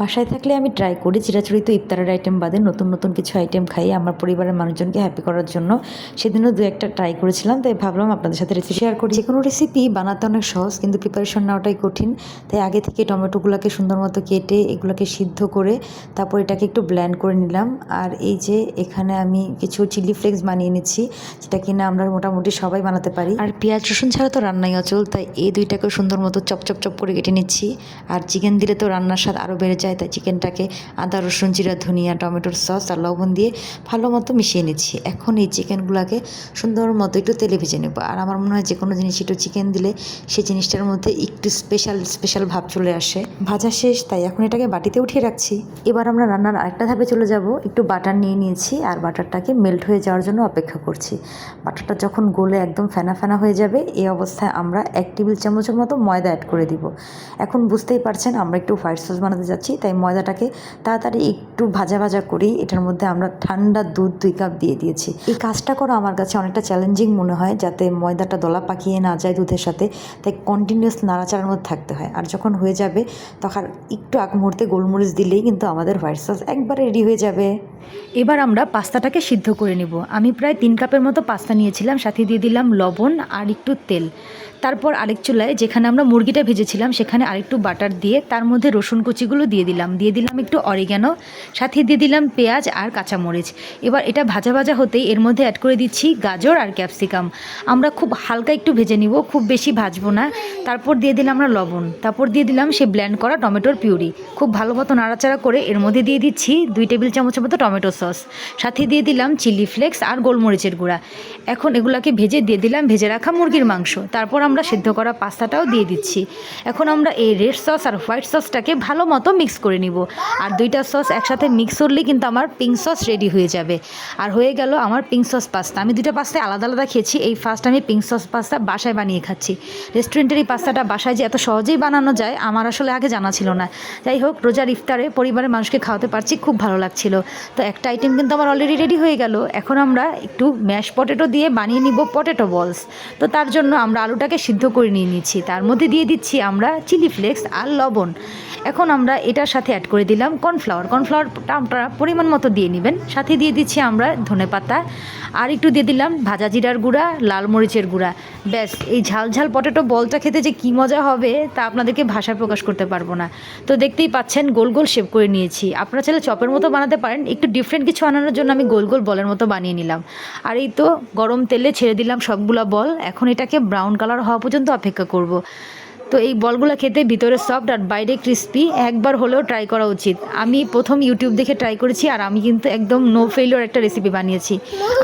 বাসায় থাকলে আমি ট্রাই করি চিরাচরিত ইফতারের আইটেম বাদে নতুন নতুন কিছু আইটেম খাই, আমার পরিবারের মানুষজনকে হ্যাপি করার জন্য। সেদিনও দু একটা ট্রাই করেছিলাম, তাই ভাবলাম আপনাদের সাথে রেসিপি শেয়ার করি। যে কোনো রেসিপি বানাতে অনেক সহজ, কিন্তু প্রিপারেশন নেওয়াটাই কঠিন। তাই আগে থেকে টমেটোগুলোকে সুন্দর মতো কেটে এগুলোকে সিদ্ধ করে তারপর এটাকে একটু ব্ল্যান্ড করে নিলাম। আর এই যে এখানে আমি কিছু চিলি ফ্লেক্স বানিয়ে নিচ্ছি, যেটা কিনা আমরা মোটামুটি সবাই বানাতে পারি। আর পেঁয়াজ, রসুন ছাড়া তো রান্নাই অচল, তাই এই দুইটাকে সুন্দর মতো চপ চপ চপ করে কেটে নিচ্ছি। আর চিকেন দিলে তো রান্নার স্বাদ আরও বেড়ে যায়, তাই চিকেনটাকে আদা, রসুন, জিরা, ধনিয়া টমেটোর সস আর লবণ দিয়ে ভালো মতো মিশিয়ে নিচ্ছি। এখন এই চিকেনগুলোকে সুন্দর মতো একটু তেলে ভেজে নেব। আর আমার মনে হয় যে কোনো জিনিস একটু চিকেন দিলে সেই জিনিসটার মধ্যে একটু স্পেশাল স্পেশাল ভাব চলে আসে। ভাজা শেষ, তাই এখন এটাকে বাটিতে উঠিয়ে রাখছি। এবার আমরা রান্নার আরেকটা ধাপে চলে যাব। একটু বাটার নিয়ে নিয়েছি আর বাটারটাকে মেল্ট হয়ে যাওয়ার জন্য অপেক্ষা করছি। বাটারটা যখন গলে একদম ফেনা ফেনা হয়ে যাবে, এই অবস্থায় আমরা এক টেবিল চামচের মতো ময়দা অ্যাড করে দিব। এখন বুঝতেই পারছেন, আমরা একটু হোয়াইট সস বানাতে যাচ্ছি। তাই ময়দাটাকে তাড়াতাড়ি একটু ভাজা ভাজা করি এটার মধ্যে আমরা ঠান্ডা দুধ দুই কাপ দিয়ে দিয়েছি। এই কাজটা করা আমার কাছে অনেকটা চ্যালেঞ্জিং মনে হয়, যাতে ময়দাটা দলা পাকিয়ে না যায় দুধের সাথে, তাই কন্টিনিউয়াস নাড়াচাড়ার মধ্যে থাকতে হয়। আর যখন হয়ে যাবে, তখন একটু আগ মুহূর্তে গোলমরিচ দিলেই কিন্তু আমাদের হোয়াইট সস একবারে রেডি হয়ে যাবে। এবার আমরা পাস্তাটাকে সিদ্ধ করে নেব। আমি প্রায় তিন কাপের মতো পাস্তা নিয়েছিলাম, সাথে দিয়ে দিলাম লবণ আর একটু তেল। তারপর আরেক চুলায় যেখানে আমরা মুরগিটা ভেজেছিলাম, সেখানে আরেকটু বাটার দিয়ে, তার মধ্যে রসুন কুচিগুলো দিয়ে দিলাম, দিয়ে দিলাম একটু অরিগ্যানো সাথে দিয়ে দিলাম পেঁয়াজ আর কাঁচামরিচ। এবার এটা ভাজা ভাজা হতেই এর মধ্যে অ্যাড করে দিচ্ছি গাজর আর ক্যাপসিকাম আমরা খুব হালকা একটু ভেজে নিব, খুব বেশি ভাজবো না। তারপর দিয়ে দিলাম আমরা লবণ। তারপর দিয়ে দিলাম সেই ব্ল্যান্ড করা টমেটোর পিউরি। খুব ভালো মতো নাড়াচাড়া করে এর মধ্যে দিয়ে দিচ্ছি দুই টেবিল চামচের মতো টমেটো সস। সাথে দিয়ে দিলাম চিলি ফ্লেক্স আর গোলমরিচের গুঁড়া। এখন এগুলাকে ভেজে দিয়ে দিলাম ভেজে রাখা মুরগির মাংস। তারপর আমরা সেদ্ধ করা পাস্তাটাও দিয়ে দিচ্ছি। এখন আমরা এই রেড সস আর হোয়াইট সসটাকে ভালো মতো মিক্স করে নিব। আর দুইটা সস একসাথে মিক্স করলে কিন্তু আমার পিঙ্ক সস রেডি হয়ে যাবে। আর হয়ে গেল আমার পিঙ্ক সস পাস্তা আমি দুইটা পাস্তায় আলাদা আলাদা খেয়েছি। এই ফার্স্ট আমি পিঙ্ক সস পাস্তা বাসায় বানিয়ে খাচ্ছি। রেস্টুরেন্টের এই পাস্তাটা বাসায় যে এত সহজেই বানানো যায়, আমার আসলে আগে জানা ছিল না। যাই হোক, রোজার ইফতারে পরিবারের মানুষকে খাওয়াতে পারছি, খুব ভালো লাগছিল। তো একটা আইটেম কিন্তু আমার অলরেডি রেডি হয়ে গেল। এখন আমরা একটু ম্যাশ পটেটো দিয়ে বানিয়ে নিব পটেটো বলস তো তার জন্য আমরা আলুটাকে সিদ্ধ করে নিয়ে নিচ্ছি। তার মধ্যে দিয়ে দিচ্ছি আমরা চিলি ফ্লেক্স আর লবণ। এখন আমরা এটার সাথে অ্যাড করে দিলাম কর্নফ্লাওয়ার কর্নফ্লাওয়ারটা আপনারা পরিমাণ মতো দিয়ে নেবেন। সাথে দিয়ে দিচ্ছি আমরা ধনে পাতা। আর একটু দিয়ে দিলাম ভাজা জিরার গুঁড়া, লাল মরিচের গুঁড়া। ব্যাস, এই ঝাল ঝাল পটেটো বলটা খেতে যে কী মজা হবে তা আপনাদেরকে ভাষায় প্রকাশ করতে পারব না। তো দেখতেই পাচ্ছেন গোল গোল শেপ করে নিয়েছি। আপনারা চাইলে চপের মতো বানাতে পারেন। একটু ডিফারেন্ট কিছু আনানোর জন্য আমি গোল গোল বলের মতো বানিয়ে নিলাম। আর এই তো গরম তেলে ছেড়ে দিলাম সবগুলা বল। এখন এটাকে ব্রাউন কালার হওয়া পর্যন্ত অপেক্ষা করব। তো এই বলগুলো খেতে ভিতরে সফট আর বাইরে ক্রিস্পি একবার হলেও ট্রাই করা উচিত। আমি প্রথম ইউটিউব দেখে ট্রাই করেছি আর আমি কিন্তু একদম নো ফেলিওর একটা রেসিপি বানিয়েছি।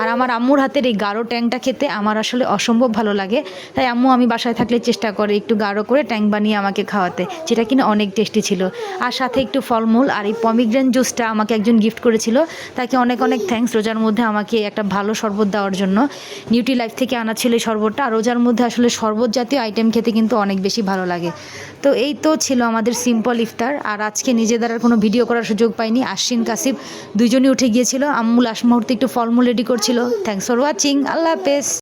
আর আমার আম্মুর হাতের এই গাঢ় ট্যাংটা খেতে আমার আসলে অসম্ভব ভালো লাগে। তাই আম্মু আমি বাসায় থাকলে চেষ্টা করে একটু গাঢ় করে ট্যাং বানিয়ে আমাকে খাওয়াতে, যেটা কিনা অনেক টেস্টি ছিল। আর সাথে একটু ফলমূল আর এই পমিগ্রেন জুসটা আমাকে একজন গিফট করেছিল। তাকে অনেক অনেক থ্যাঙ্কস রোজার মধ্যে আমাকে একটা ভালো শরবত দেওয়ার জন্য। নিউট্রি লাইফ থেকে আনা ছিল এই শরবতটা। আর রোজার মধ্যে আসলে শরবত জাতীয় আইটেম খেতে কিন্তু অনেক বেশি ভালো লাগে। তো এই তো ছিল আমাদের সিম্পল ইফতার। আর আজকে নিজেদের আর কোনো ভিডিও করার সুযোগ পাইনি। আশ্বিন কাসিব দুজনই উঠে গিয়েছিল। আম্মু লাস্ট মুহূর্তে একটু ফলমূল রেডি করছিল। থ্যাংকস ফর ওয়াচিং আল্লাহ হাফেজ।